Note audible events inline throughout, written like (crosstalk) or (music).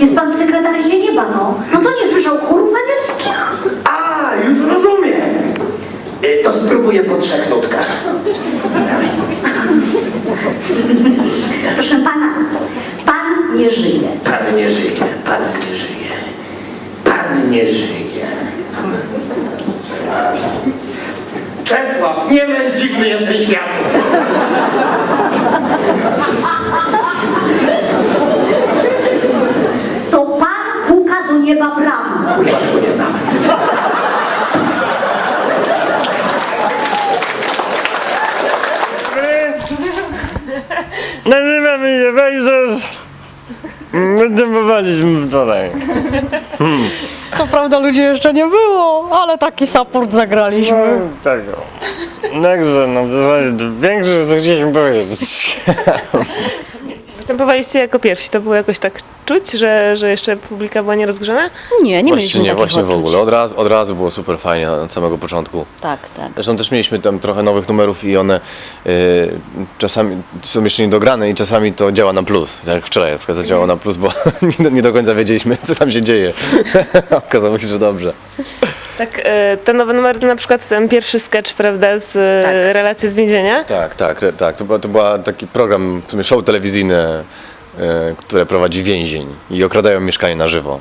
Jest pan w sekretariacie nieba, no. No to nie słyszał chórów anielskich. A, już rozumiem. Y, To spróbuję po trzech nutkach. Proszę pana, pan nie żyje. Pan nie żyje, pan nie żyje. Pan nie żyje. Czesław, nie męcz, dziwny jest ten świat. To pan puka do nieba bramą. Kurwa, tego nie znałem. Nazywamy się Wejrzus. Występowaliśmy wczoraj. Co prawda ludzi jeszcze nie było, ale taki support zagraliśmy. Tego. Także, no w zasadzie to większe, co chcieliśmy powiedzieć. Występowaliście jako pierwsi, to było jakoś tak czuć, że, że jeszcze publika była nierozgrzana? Nie, nie Właśnie mieliśmy nie, właśnie w odczuć. ogóle. Od razu, od razu było super fajnie od samego początku. Tak, tak. Zresztą też mieliśmy tam trochę nowych numerów i one y, czasami są jeszcze niedograne i czasami to działa na plus. Tak jak wczoraj na przykład zadziałało na plus, bo (laughs) nie, do- nie do końca wiedzieliśmy, co tam się dzieje. (laughs) Okazało się, że dobrze. Tak, e, te nowe numery to na przykład ten pierwszy sketch, prawda, z e, Tak. relacji z więzienia. Tak, tak, tak. To, to była taki program, w sumie show telewizyjne, y, które prowadzi więzień i okradają mieszkanie na żywo.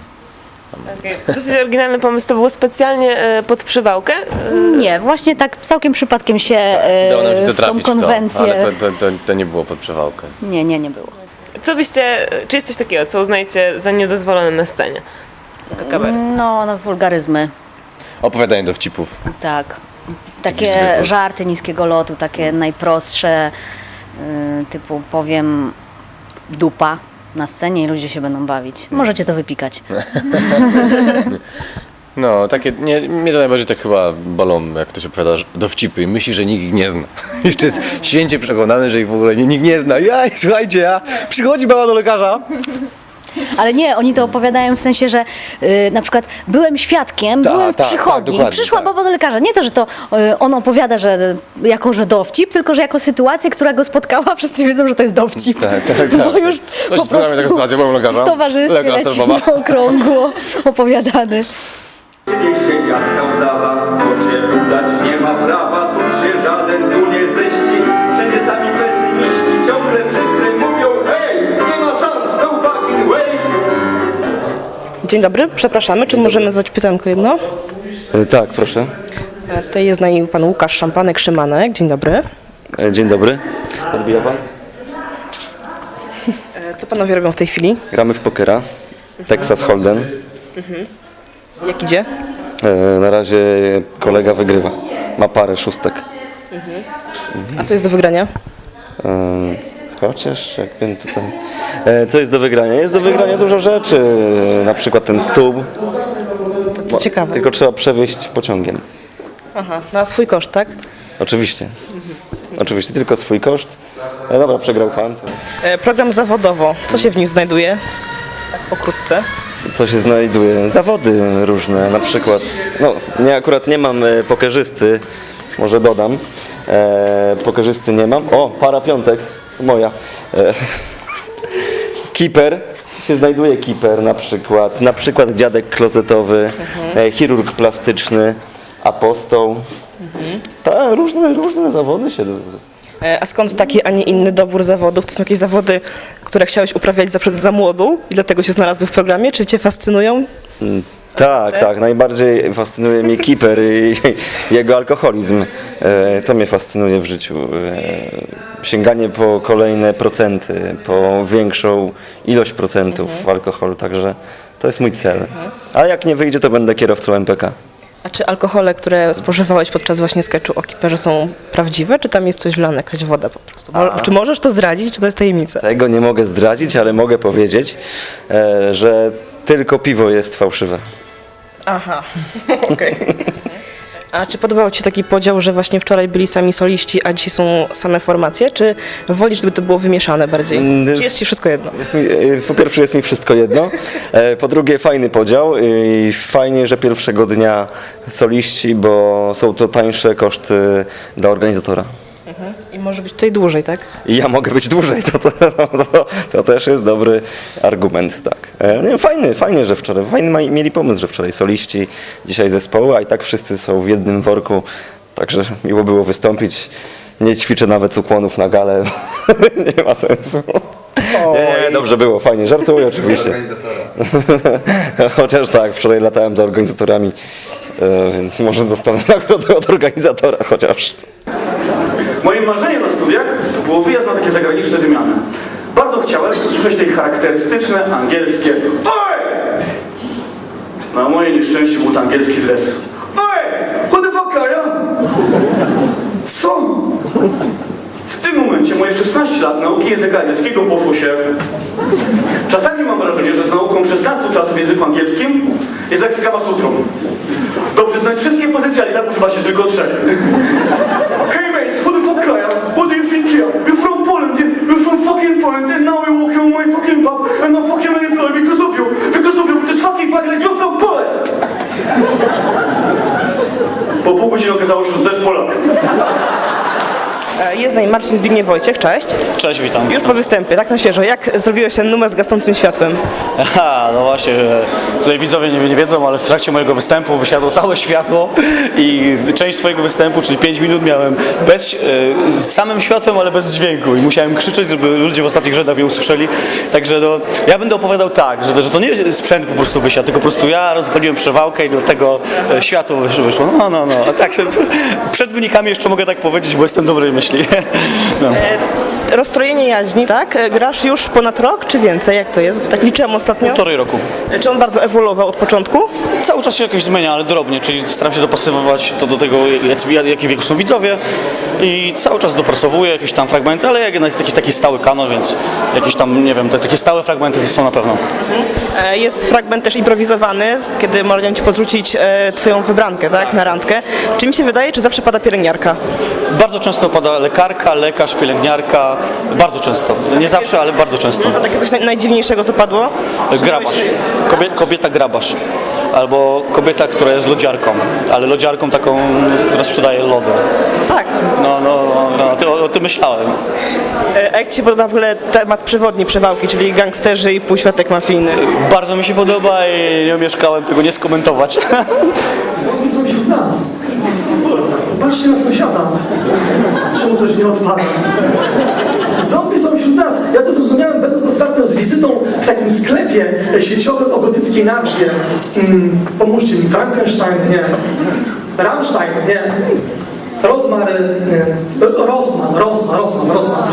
Okay. Dosyć oryginalny pomysł, to było specjalnie e, pod przywałkę. E, Nie, właśnie tak całkiem przypadkiem się e, nam się to w tą w to, konwencję... ale to, to, to, nie było pod przewałkę. Nie, nie, nie było. Co byście, czy jest coś takiego, co uznajecie za niedozwolone na scenie? Kabaret. No, no wulgaryzmy, Opowiadanie dowcipów. tak. Takie żarty niskiego lotu, takie najprostsze, y, typu powiem dupa na scenie i ludzie się będą bawić. Możecie to wypikać. (laughs) No, takie, nie, mnie to najbardziej tak chyba bolą, jak ktoś opowiada że- dowcipy i myśli, że nikt ich nie zna. (laughs) Jeszcze jest święcie przekonany, że ich w ogóle nie- nikt nie zna. Ja, słuchajcie, ja, przychodzi baba do lekarza. Ale nie, oni to opowiadają w sensie, że y, na przykład byłem świadkiem, Tak, byłem w tak, tak, przychodni, dokładnie, przyszła tak. baba do lekarza. Nie to, że to y, on opowiada, że jako, że dowcip, tylko, że jako sytuację, która go spotkała, (laughs) wszyscy wiedzą, że to jest dowcip. Tak, tak, tak. (laughs) Bo już Coś po prostu sytuacja, byłem u lekarza. w towarzystwie Lekarz, leci baba. na okrągło (laughs) opowiadany. Niech się gadka łzawa, to się udać nie ma prawa, tu się żaden tu Dzień dobry, przepraszamy, czy możemy zadać pytanko jedno? E, Tak, proszę. E, Tutaj jest z nami pan Łukasz Szampanek-Szymanek. Dzień dobry. E, Dzień dobry. Odbija pan? Co panowie robią w tej chwili? Gramy w pokera. Texas Hold'em. Jak idzie? Na razie kolega wygrywa. Ma parę szóstek. A co jest do wygrania? E, Chociaż jak wiem tutaj... E, Co jest do wygrania? Jest do wygrania dużo rzeczy. E, Na przykład ten stół. To, to ciekawe. Tylko trzeba przewieźć pociągiem. Aha, na swój koszt, tak? Oczywiście. Oczywiście, tylko swój koszt. E, Dobra, przegrał pan. To Program zawodowo, co się w nim znajduje? Tak pokrótce. co się znajduje? Zawody różne, na przykład, no nie akurat nie mam pokerzysty, może dodam, pokerzysty nie mam, o para piątek, moja, e, kiper, się znajduje kiper na przykład, na przykład dziadek klozetowy, e, chirurg plastyczny, apostoł, Ta, różne, różne zawody się E, A skąd taki, a nie inny dobór zawodów? To są jakieś zawody, które chciałeś uprawiać zawsze za młodu i dlatego się znalazły w programie? Czy cię fascynują? Tak, tak. Najbardziej fascynuje mnie Kiper i (laughs) jego alkoholizm. E, To mnie fascynuje w życiu. E, Sięganie po kolejne procenty, po większą ilość procentów alkoholu, także to jest mój cel. A jak nie wyjdzie, to będę kierowcą MPK. A czy alkohole, które spożywałeś podczas właśnie sketchu o kiperze są prawdziwe, czy tam jest coś wlane, jakaś woda po prostu? Mo- czy możesz to zdradzić, czy to jest tajemnica? Tego nie mogę zdradzić, ale mogę powiedzieć, e, że tylko piwo jest fałszywe. Aha, (laughs) okej. A czy podobał Ci się taki podział, że właśnie wczoraj byli sami soliści, a dzisiaj są same formacje? Czy wolisz, gdyby to było wymieszane bardziej? Mm, Czy jest Ci wszystko jedno? Jest mi, e, po pierwsze jest mi wszystko jedno, e, po drugie fajny podział i fajnie, że pierwszego dnia soliści, bo są to tańsze koszty dla organizatora. I może być tutaj dłużej, tak? I ja mogę być dłużej, to, to, to, to też jest dobry argument, tak. E, fajny, fajnie, że wczoraj, fajny mieli pomysł, że wczoraj soliści, dzisiaj zespoły, a i tak wszyscy są w jednym worku, także miło było wystąpić. Nie ćwiczę nawet ukłonów na galę, (laughs) nie ma sensu. Nie, nie, dobrze było, fajnie, żartuję oczywiście. (laughs) Chociaż tak, wczoraj latałem za organizatorami, e, więc może dostanę nagrodę od organizatora chociaż. Moim marzeniem na studiach było wyjazd na takie zagraniczne wymiany. Bardzo chciałem usłyszeć te charakterystyczne angielskie OJ! Na moje nieszczęście był to angielski dres. OJ! What the fuck are you? Co? W tym momencie moje 16 lat nauki języka angielskiego poszło się... Czasami mam wrażenie, że z nauką 16 czasów w języku angielskim jest jak z Kama Sutrą. Dobrze znać wszystkie pozycje, ale tak używa się tylko trzech. Hey mates, who the fuck are you? You think here? You're from Poland? You're from fucking Poland, and now you're walking on my fucking path, and I'm fucking unemployed because of you, because of you, because fucking fuck, like you're from Poland! Po pół godziny okazało się, że to też Polak. E, Jest z nami Marcin Zbigniew Wojciech, cześć. Cześć, witam. Już po występie, tak na świeżo. Jak zrobiłeś ten numer z gasnącym światłem? Aha, no właśnie, tutaj widzowie nie, nie wiedzą, ale w trakcie mojego występu wysiadło całe światło i część swojego występu, czyli 5 minut miałem bez, e, z samym światłem, ale bez dźwięku i musiałem krzyczeć, żeby ludzie w ostatnich rzędach mnie usłyszeli. Także no, ja będę opowiadał tak, że, że to nie sprzęt po prostu wysiadł, tylko po prostu ja rozwaliłem przewałkę i dlatego e, światło wysz- wyszło. No, no, no. A tak (laughs) przed wynikami jeszcze mogę tak powiedzieć, bo jestem dobrej myśli. No. Rozstrojenie jaźni, tak? E, Grasz już ponad rok, czy więcej? Jak to jest? Bo tak liczyłem ostatnio. Półtorej roku. E, Czy on bardzo ewoluował od początku? Cały czas się jakoś zmienia, ale drobnie, czyli staram się dopasowywać to do tego, jaki wieku są widzowie i cały czas dopracowuję jakieś tam fragmenty, ale jak jest jakiś taki stały kanon, więc jakieś tam, nie wiem, takie stałe fragmenty są na pewno. E, Jest fragment też improwizowany, kiedy mogę ci podrzucić twoją wybrankę, tak? Na randkę. Czy mi się wydaje, czy zawsze pada pielęgniarka? Bardzo często pada lekarka, lekarz, pielęgniarka, bardzo często. Nie zawsze, ale bardzo często. A takie coś naj, najdziwniejszego, co padło? Grabarz, Kobie, kobieta grabarz. Albo kobieta, która jest lodziarką, ale lodziarką taką, która sprzedaje lody. Tak. No, no, no, ty, o, o tym myślałem. E, A jak ci się podoba w ogóle temat przewodni przewałki, czyli gangsterzy i półświatek mafijny? Bardzo mi się podoba i nie omieszkałem tego nie skomentować. Zombie są wśród nas. Patrzcie na sąsiada. Czemu coś nie odpada? Zombie są wśród nas. Ja to zrozumiałem, będąc ostatnio z wizytą w takim sklepie sieciowym o gotyckiej nazwie. Mm, pomóżcie mi, Frankenstein, nie. Rammstein, nie. Rozmaryn, nie. Rosman, Rosman, Rosman, Rosman.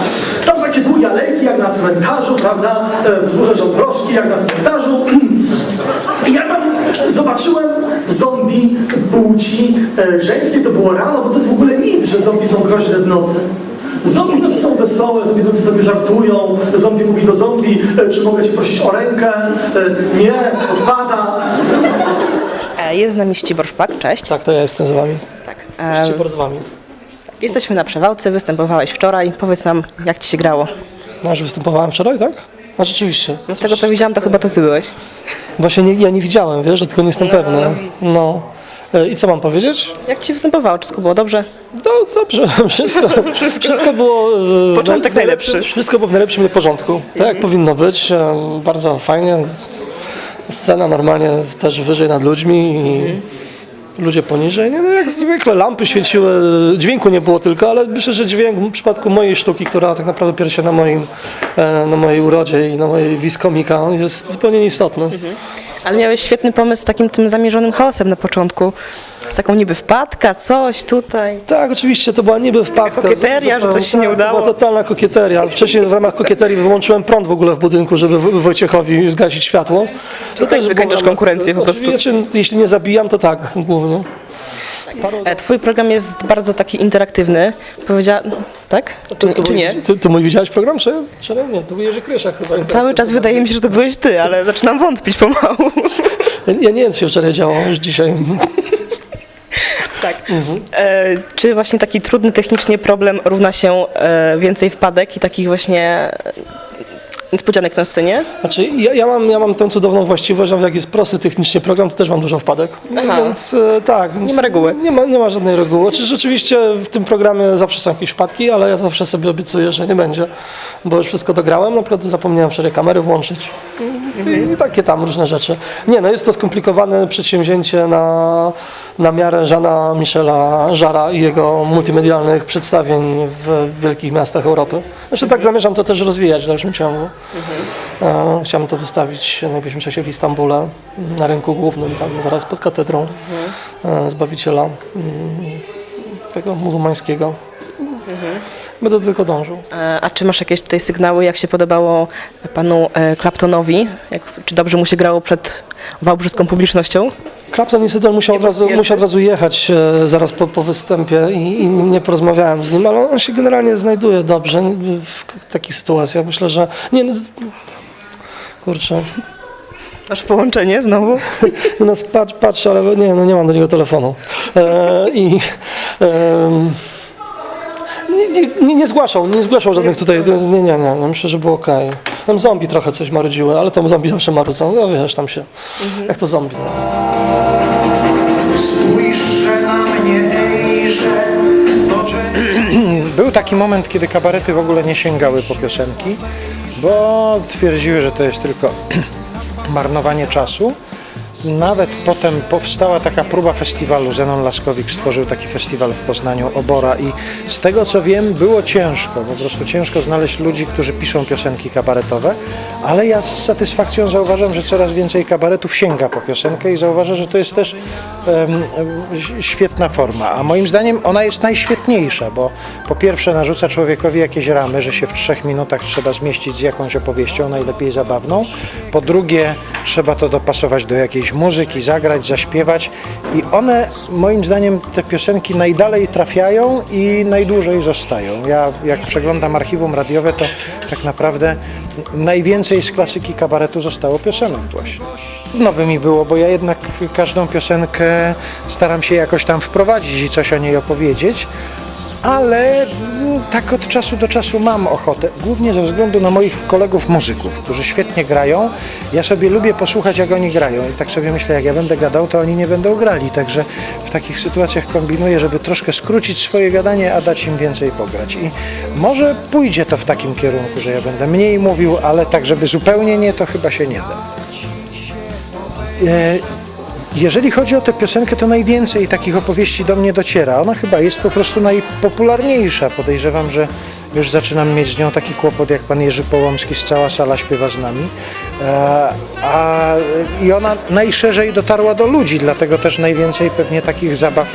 Tam są takie długie alejki, jak na cmentarzu, prawda? E, Wzgórze żołnierski, jak na cmentarzu. (clears throat) I ja zobaczyłem zombie płci e, żeńskiej, to było rano, bo to jest w ogóle mit, że zombie są groźne w nocy. Zombie w nocy są wesołe, zombie w nocy sobie żartują, zombie mówi do zombie, e, czy mogę cię prosić o rękę, e, nie, odpada. Jest z nami Ścibor Szpak, cześć. Tak, to ja jestem z wami. Tak. Ścibor z wami. Jesteśmy na przewałce, występowałeś wczoraj. Powiedz nam, jak ci się grało. No, że występowałem wczoraj, tak? A rzeczywiście. No z tego co widziałam, to chyba to ty byłeś. Właśnie nie, ja nie widziałem, wiesz, dlatego nie jestem pewny. No. E, I co mam powiedzieć? Jak ci występowało? Wszystko było dobrze? No dobrze, (laughs) (laughs) wszystko, wszystko było... e, Początek w najlepszy. Wszystko było w najlepszym porządku, tak jak powinno być. E, Bardzo fajnie. Scena normalnie też wyżej nad ludźmi i ludzie poniżej. Nie, no jak zwykle lampy świeciły, dźwięku nie było tylko, ale myślę, że dźwięk w przypadku mojej sztuki, która tak naprawdę opiera się na, moim, e, na mojej urodzie i na mojej wiskomika, jest zupełnie nieistotny. Ale miałeś świetny pomysł z takim tym zamierzonym chaosem na początku. Z taką niby wpadka, coś tutaj. Tak, oczywiście, to była niby wpadka. kokieteria, że coś się nie udało. To była totalna kokieteria. Wcześniej w ramach kokieterii wyłączyłem prąd w ogóle w budynku, żeby Wo- Wojciechowi zgasić światło. To tak wykańczasz konkurencję po prostu. Jeśli nie zabijam, to tak, głównie. E, Twój program jest bardzo taki interaktywny. Powiedziała... Tak? Czy, To czy mój- nie? Ty, ty mój widziałeś program, czy, czy nie? To był Jerzy Kryszak chyba. Cały czas wydaje mi się, że to byłeś ty, ale zaczynam wątpić pomału. Ja nie wiem, co się wczoraj działo, już dzisiaj. Tak. E, czy właśnie taki trudny technicznie problem równa się e, więcej wpadek i takich właśnie niespodzianek na scenie? Znaczy, ja, ja, mam, ja mam tę cudowną właściwość, że jak jest prosty technicznie program, to też mam dużo wpadek. Aha. Więc e, tak. Więc Nie ma reguły. Nie ma, nie ma żadnej reguły. Czy rzeczywiście w tym programie zawsze są jakieś wpadki, ale ja zawsze sobie obiecuję, że nie będzie, bo już wszystko dograłem. Na przykład zapomniałem wczoraj kamery włączyć. I, takie tam różne rzeczy. Nie, no jest to skomplikowane przedsięwzięcie na, na miarę Żana Michela Żara i jego multimedialnych przedstawień w wielkich miastach Europy. Zresztą tak zamierzam to też rozwijać w dalszym ciągu. E, Chciałem to wystawić w najbliższym czasie w Istambule, na rynku głównym, tam zaraz pod katedrą e, Zbawiciela mm, tego muzułmańskiego. Będę tylko dążył. E, A czy masz jakieś tutaj sygnały, jak się podobało panu e, Claptonowi? Jak, czy dobrze mu się grało przed wałbrzyską publicznością? Clapton niestety musiał od razu, musiał od razu jechać e, zaraz po, po występie i, i nie porozmawiałem z nim, ale on się generalnie znajduje dobrze w k- takich sytuacjach. Myślę, że nie, no, z- kurczę, Masz połączenie znowu? (laughs) no patrz, patrz, ale nie, no nie mam do niego telefonu. E, I em, nie, nie, nie, zgłaszał, nie zgłaszał żadnych tutaj, nie, nie, nie, nie myślę, że było okej. Tam zombie trochę coś marudziły, ale tam zombie zawsze marudzą, no wiesz, tam się, jak to zombie. No. Spójrzże na mnie, ejże, Był taki moment, kiedy kabarety w ogóle nie sięgały po piosenki, bo twierdziły, że to jest tylko (clears throat) marnowanie czasu. Nawet potem powstała taka próba festiwalu. Zenon Laskowik stworzył taki festiwal w Poznaniu, Obora i z tego co wiem było ciężko, po prostu ciężko znaleźć ludzi, którzy piszą piosenki kabaretowe, ale ja z satysfakcją zauważam, że coraz więcej kabaretów sięga po piosenkę i zauważam, że to jest też em, świetna forma, a moim zdaniem ona jest najświetniejsza, bo po pierwsze narzuca człowiekowi jakieś ramy, że się w trzech minutach trzeba zmieścić z jakąś opowieścią, najlepiej zabawną, po drugie trzeba to dopasować do jakiejś muzyki, zagrać, zaśpiewać i one moim zdaniem te piosenki najdalej trafiają i najdłużej zostają. Ja jak przeglądam archiwum radiowe, to tak naprawdę najwięcej z klasyki kabaretu zostało piosenek właśnie. No by mi było, bo ja jednak każdą piosenkę staram się jakoś tam wprowadzić i coś o niej opowiedzieć, ale mm, tak od czasu do czasu mam ochotę, głównie ze względu na moich kolegów muzyków, którzy świetnie grają. Ja sobie lubię posłuchać, jak oni grają i tak sobie myślę, jak ja będę gadał, to oni nie będą grali, także w takich sytuacjach kombinuję, żeby troszkę skrócić swoje gadanie, a dać im więcej pograć. I może pójdzie to w takim kierunku, że ja będę mniej mówił, ale tak, żeby zupełnie nie, to chyba się nie da. Jeżeli chodzi o tę piosenkę, to najwięcej takich opowieści do mnie dociera. Ona chyba jest po prostu najpopularniejsza. Podejrzewam, że już zaczynam mieć z nią taki kłopot, jak pan Jerzy Połomski z cała sala śpiewa z nami. E, a, I ona najszerzej dotarła do ludzi, dlatego też najwięcej pewnie takich zabaw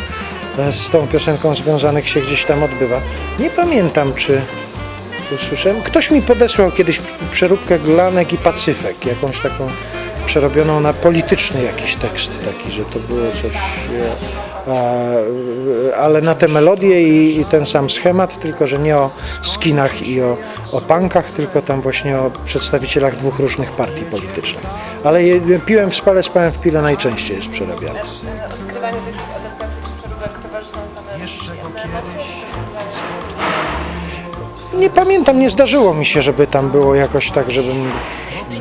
e, z tą piosenką związanych się gdzieś tam odbywa. Nie pamiętam, czy usłyszałem. Ktoś mi podesłał kiedyś przeróbkę Glanek i Pacyfek, jakąś taką przerobioną na polityczny jakiś tekst taki, że to było coś, e, ale na te melodie i, i ten sam schemat, tylko że nie o skinach i o, o punkach, tylko tam właśnie o przedstawicielach dwóch różnych partii politycznych. Ale je, piłem w spale, spałem w pile najczęściej jest przerabiane. Odkrywanie czy same Nie pamiętam, nie zdarzyło mi się, żeby tam było jakoś tak, żebym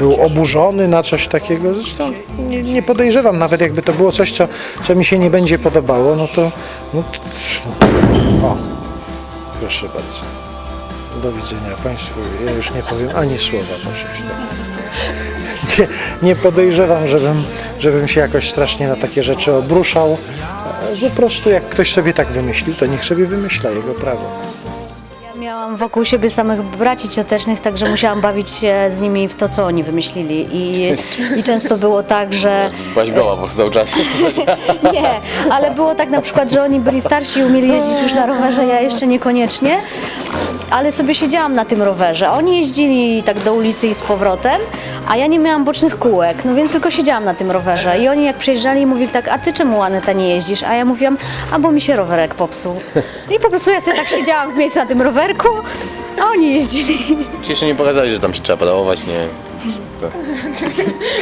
był oburzony na coś takiego. Zresztą nie, nie podejrzewam, nawet jakby to było coś, co, co mi się nie będzie podobało, no to, no to... O, proszę bardzo. Do widzenia Państwu. Ja już nie powiem ani słowa czymś takim. Nie, nie podejrzewam, żebym, żebym się jakoś strasznie na takie rzeczy obruszał. E, Po prostu jak ktoś sobie tak wymyślił, to niech sobie wymyśla jego prawo. Miałam wokół siebie samych braci ciotecznych, także musiałam bawić się z nimi w to, co oni wymyślili. I, i często było tak, że... Byłaś goła po prostu cały czas. (laughs) Nie, ale było tak na przykład, że oni byli starsi i umieli jeździć już na rowerze, ja jeszcze niekoniecznie, ale sobie siedziałam na tym rowerze. Oni jeździli tak do ulicy i z powrotem, a ja nie miałam bocznych kółek, no więc tylko siedziałam na tym rowerze. I oni jak przyjeżdżali mówili tak, a ty czemu Aneta nie jeździsz? A ja mówiłam, a bo mi się rowerek popsuł. I po prostu ja sobie tak siedziałam w miejscu na tym rowerku, a oni jeździli. Ci jeszcze nie pokazali, że tam się trzeba pedałować, nie? To... (laughs)